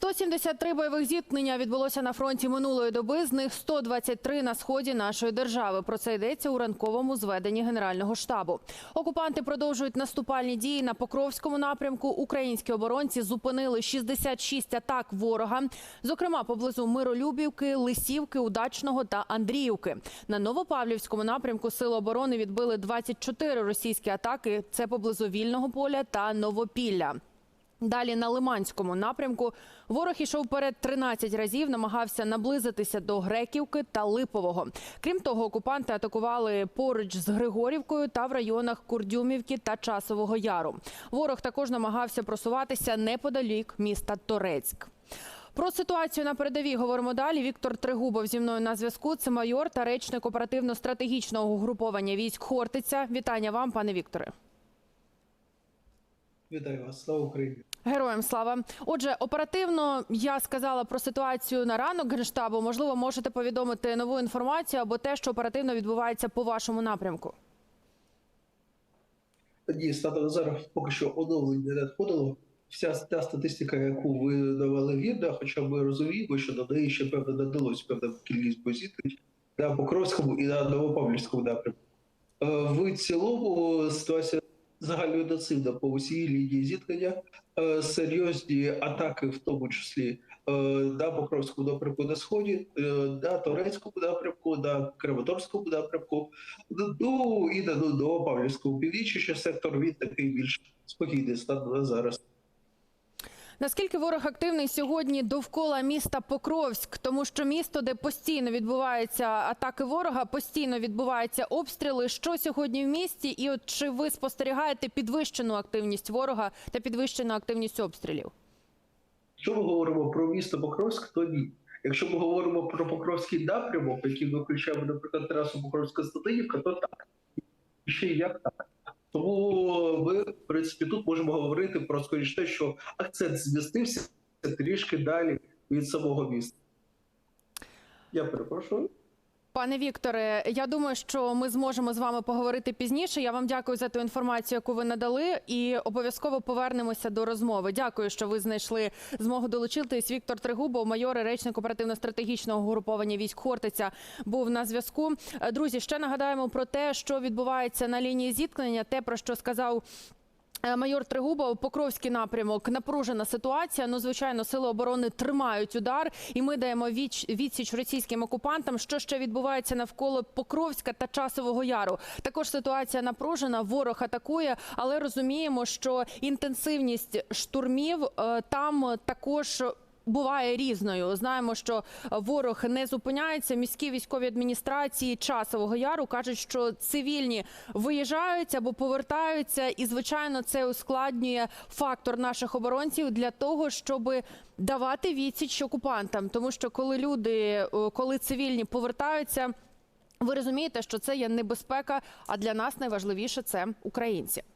173 бойових зіткнення відбулося на фронті минулої доби. З них 123 на сході нашої держави. Про це йдеться у ранковому зведенні Генерального штабу. Окупанти продовжують наступальні дії на Покровському напрямку. Українські оборонці зупинили 66 атак ворога, зокрема поблизу Миролюбівки, Лисівки, Удачного та Андріївки. На Новопавлівському напрямку сили оборони відбили 24 російські атаки. Це поблизу Вільного поля та Новопілля. Далі на Лиманському напрямку ворог ішов перед 13 разів, намагався наблизитися до Греківки та Липового. Крім того, окупанти атакували поруч з Григорівкою та в районах Курдюмівки та Часового Яру. Ворог також намагався просуватися неподалік міста Торецьк. Про ситуацію на передовій говоримо далі. Віктор Тригубов зі мною на зв'язку. Це майор та речник оперативно-стратегічного угруповання військ Хортиця. Вітання вам, пане Вікторе. Вітаю вас, слава Україні. Героям слава. Отже, оперативно я сказала про ситуацію на ранок генштабу. Можливо, можете повідомити нову інформацію або те, що оперативно відбувається по вашому напрямку. Тоді зараз поки що оновлення не надходило. Вся та статистика, яку ви давали вірна, хоча ми розуміємо, що до неї ще певно додалось певна кількість позицій на Покровському і на Новопавлівському напрямку. Е, В цілому ситуація загально інтенсивна по усій лінії зіткнення. Е, Серйозні атаки, в тому числі е, на Покровському напрямку на сході, е, на Торецькому напрямку, на Краматорському напрямку, ну і на до Павлівського північі, що сектор він такий більш спокійний стан зараз. Наскільки ворог активний сьогодні довкола міста Покровськ, тому що місто, де постійно відбуваються атаки ворога, постійно відбуваються обстріли. Що сьогодні в місті? І от чи ви спостерігаєте підвищену активність ворога та підвищену активність обстрілів? Якщо ми говоримо про місто Покровськ, то ні. Якщо ми говоримо про Покровський напрямок, який ми включаємо, наприклад, трасу Покровська Статинівка, то так. І ще як так. Тому ми, в принципі, тут можемо говорити про скоріш те, що акцент змістився трішки далі від самого міста. Я перепрошую. Пане Вікторе, я думаю, що ми зможемо з вами поговорити пізніше. Я вам дякую за ту інформацію, яку ви надали, і обов'язково повернемося до розмови. Дякую, що ви знайшли змогу долучитись. Віктор Тригубов, майор і речник оперативно-стратегічного угруповання військ Хортиця, був на зв'язку. Друзі, ще нагадаємо про те, що відбувається на лінії зіткнення, те про що сказав. Е, Майор Тригубов, Покровський напрямок, напружена ситуація. Ну, звичайно, сили оборони тримають удар, і ми даємо віч, відсіч російським окупантам. Що ще відбувається навколо Покровська та Часового Яру? Також ситуація напружена. Ворог атакує, але розуміємо, що інтенсивність штурмів е, там також. Буває різною. Знаємо, що ворог не зупиняється. Міські військові адміністрації часового яру кажуть, що цивільні виїжджають або повертаються, і звичайно, це ускладнює фактор наших оборонців для того, щоб давати відсіч окупантам. Тому що коли люди, коли цивільні повертаються, ви розумієте, що це є небезпека. А для нас найважливіше це українці.